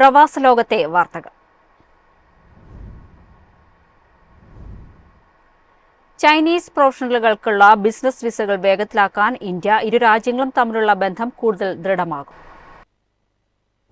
പ്രവാസ ലോകത്തെ വാർത്തകൾ. ചൈനീസ് പ്രൊഫഷണലുകൾക്കുള്ള ബിസിനസ് വിസകൾ വേഗത്തിലാക്കാൻ ഇന്ത്യ ഇരു രാജ്യങ്ങളും തമ്മിലുള്ള ബന്ധം കൂടുതൽ ദൃഢമാകും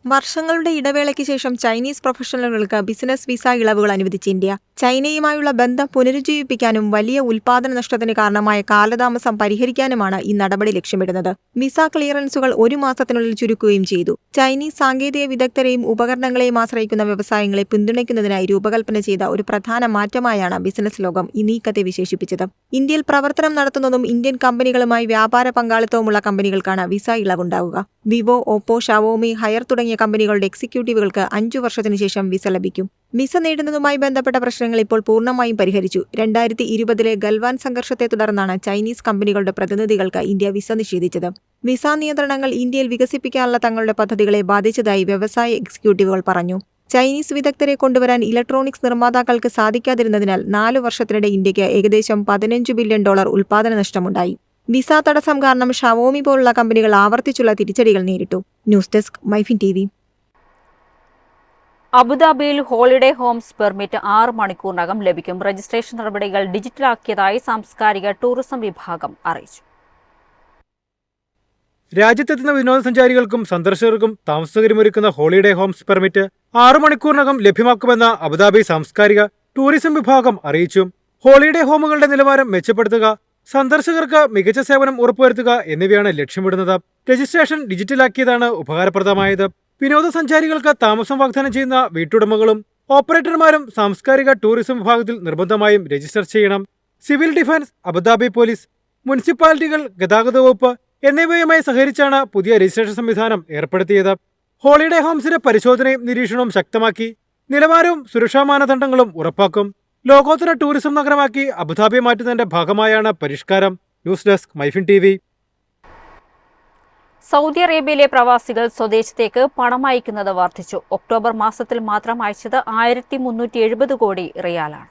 വർഷങ്ങളുടെ ഇടവേളയ്ക്ക് ശേഷം ചൈനീസ് പ്രൊഫഷണലുകൾക്ക് ബിസിനസ് വിസ ഇളവുകൾ അനുവദിച്ച ഇന്ത്യ. ചൈനയുമായുള്ള ബന്ധം പുനരുജ്ജീവിപ്പിക്കാനും വലിയ ഉൽപാദന നഷ്ടത്തിന് കാരണമായ കാലതാമസം പരിഹരിക്കാനുമാണ് ഈ നടപടി ലക്ഷ്യമിടുന്നത്. വിസ ക്ലിയറൻസുകൾ ഒരു മാസത്തിനുള്ളിൽ ചുരുക്കുകയും ചെയ്തു. ചൈനീസ് സാങ്കേതിക വിദഗ്ധരെയും ഉപകരണങ്ങളെയും ആശ്രയിക്കുന്ന വ്യവസായങ്ങളെ പിന്തുണയ്ക്കുന്നതിനായി രൂപകൽപ്പന ചെയ്ത ഒരു പ്രധാന മാറ്റമായാണ് ബിസിനസ് ലോകം ഈ നീക്കത്തെ വിശേഷിപ്പിച്ചത്. ഇന്ത്യയിൽ പ്രവർത്തനം നടത്തുന്നതും ഇന്ത്യൻ കമ്പനികളുമായി വ്യാപാര പങ്കാളിത്തവുമുള്ള കമ്പനികൾക്കാണ് വിസ ഇളവുണ്ടാവുക. വിവോ ഓപ്പോ ഷവോമി ഹയർ തുടങ്ങിയ കമ്പനികളുടെ എക്സിക്യൂട്ടീവുകൾക്ക് അഞ്ചു വർഷത്തിനു ശേഷം വിസ ലഭിക്കും. വിസ നേടുന്നതുമായി ബന്ധപ്പെട്ട പ്രശ്നങ്ങൾ ഇപ്പോൾ പൂർണമായും പരിഹരിച്ചു. രണ്ടായിരത്തി ഇരുപതിലെ ഗൽവാൻ സംഘർഷത്തെ തുടർന്നാണ് ചൈനീസ് കമ്പനികളുടെ പ്രതിനിധികൾക്ക് ഇന്ത്യ വിസ നിഷേധിച്ചത്. വിസ നിയന്ത്രണങ്ങൾ ഇന്ത്യയിൽ വികസിപ്പിക്കാനുള്ള തങ്ങളുടെ പദ്ധതികളെ ബാധിച്ചതായി വ്യവസായ എക്സിക്യൂട്ടീവുകൾ പറഞ്ഞു. ചൈനീസ് വിദഗ്ധരെ കൊണ്ടുവരാൻ ഇലക്ട്രോണിക്സ് നിർമ്മാതാക്കൾക്ക് സാധിക്കാതിരുന്നതിനാൽ നാലു വർഷത്തിനിടെ ഇന്ത്യയ്ക്ക് ഏകദേശം പതിനഞ്ച് ബില്യൺ ഡോളർ ഉൽപാദന നഷ്ടമുണ്ടായി വിസ തടസ്സം കാരണം ഷവോമി പോലുള്ള കമ്പനികൾ ആവർത്തിച്ചുള്ള തിരിച്ചടികൾ നേരിട്ടു. News desk MyFin T V. അബുദാബിയിൽ ഹോളിഡേ ഹോംസ് പെർമിറ്റ് ആറ് മണിക്കൂറിനകം ലഭിക്കും. രജിസ്ട്രേഷൻ നടപടികൾ ഡിജിറ്റലാക്കിയതായി സാംസ്കാരിക ടൂറിസം വിഭാഗം അറിയിച്ചു. രാജ്യത്തെത്തുന്ന വിനോദസഞ്ചാരികൾക്കും സന്ദർശകർക്കും താമസസൗകര്യമൊരുക്കുന്ന ഹോളിഡേ ഹോംസ് പെർമിറ്റ് ആറു മണിക്കൂറിനകം ലഭ്യമാക്കുമെന്ന അബുദാബി സാംസ്കാരിക ടൂറിസം വിഭാഗം അറിയിച്ചു. ഹോളിഡേ ഹോമുകളുടെ നിലവാരം മെച്ചപ്പെടുത്തുക സന്ദർശകർക്ക് മികച്ച സേവനം ഉറപ്പുവരുത്തുക എന്നിവയാണ് ലക്ഷ്യമിടുന്നത്. രജിസ്ട്രേഷൻ ഡിജിറ്റലാക്കിയതാണ് ഉപകാരപ്രദമായത്. വിനോദസഞ്ചാരികൾക്ക് താമസം വാഗ്ദാനം ചെയ്യുന്ന വീട്ടുടമകളും ഓപ്പറേറ്റർമാരും സാംസ്കാരിക ടൂറിസം വിഭാഗത്തിൽ നിർബന്ധമായും രജിസ്റ്റർ ചെയ്യണം. Civil defence Abu Dhabi police മുനിസിപ്പാലിറ്റികൾ ഗതാഗത വകുപ്പ് എന്നിവയുമായി സഹകരിച്ചാണ് പുതിയ രജിസ്ട്രേഷൻ സംവിധാനം ഏർപ്പെടുത്തിയത്. ഹോളിഡേ ഹോംസിന്റെ പരിശോധനയും നിരീക്ഷണവും ശക്തമാക്കി. നിലവാരവും സുരക്ഷാ മാനദണ്ഡങ്ങളും ഉറപ്പാക്കും. ലോകോത്തര ടൂറിസം നഗരമാക്കി അബുദാബി മാറ്റുന്നതിന്റെ ഭാഗമായാണ് പരിഷ്കാരം. News desk MyFin T V. Saudi അറേബ്യയിലെ പ്രവാസികൾ സ്വദേശത്തേക്ക് പണം അയക്കുന്നത് വർദ്ധിച്ചു. ഒക്ടോബർ മാസത്തിൽ മാത്രം അയച്ചത് ആയിരത്തി മുന്നൂറ്റി എഴുപത് കോടി റിയാലാണ്.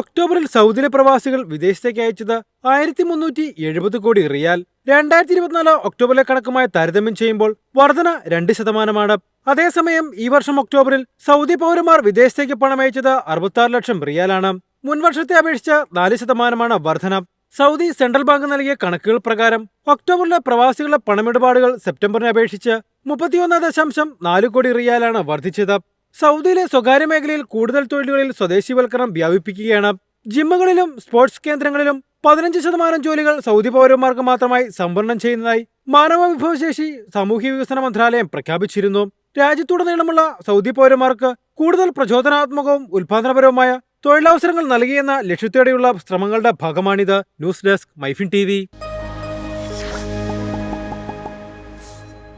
ഒക്ടോബറിൽ സൗദിയിലെ പ്രവാസികൾ വിദേശത്തേക്ക് അയച്ചത് ആയിരത്തി മുന്നൂറ്റി എഴുപത് കോടി റിയാൽ. രണ്ടായിരത്തി ഇരുപത്തിനാല് ഒക്ടോബറിലെ കണക്കുമായി താരതമ്യം ചെയ്യുമ്പോൾ വർധന രണ്ട് ശതമാനമാണ്. അതേസമയം ഈ വർഷം ഒക്ടോബറിൽ സൗദി പൗരന്മാർ വിദേശത്തേക്ക് പണമയച്ചത് അറുപത്തി ലക്ഷം റിയാലാണ്. മുൻവർഷത്തെ അപേക്ഷിച്ച് നാല് ശതമാനമാണ് വർധന. സൗദി സെൻട്രൽ ബാങ്ക് നൽകിയ കണക്കുകൾ പ്രകാരം ഒക്ടോബറിലെ പ്രവാസികളുടെ പണമിടപാടുകൾ സെപ്റ്റംബറിനെ അപേക്ഷിച്ച് മുപ്പത്തിയൊന്ന് ദശാംശം നാല് കോടി റിയാലാണ് വർദ്ധിച്ചത്. സൗദിയിലെ സ്വകാര്യ മേഖലയിൽ കൂടുതൽ തൊഴിലുകളിൽ സ്വദേശിവൽക്കരണം വ്യാപിപ്പിക്കുകയാണ്. ജിമ്മുകളിലും സ്പോർട്സ് കേന്ദ്രങ്ങളിലും പതിനഞ്ച് ശതമാനം ജോലികൾ സൗദി പൗരന്മാർക്ക് മാത്രമായി സംവരണം ചെയ്യുന്നതായി മാനവ വിഭവശേഷി സാമൂഹ്യ വികസന മന്ത്രാലയം പ്രഖ്യാപിച്ചിരുന്നു. രാജ്യത്തുടനീളമുള്ള സൗദി പൗരന്മാർക്ക് കൂടുതൽ പ്രചോദനാത്മകവും ഉൽപാദനപരവുമായ തൊഴിലവസരങ്ങൾ നൽകിയെന്ന ലക്ഷ്യത്തോടെയുള്ള ശ്രമങ്ങളുടെ ഭാഗമാണിത്. News desk MyFin T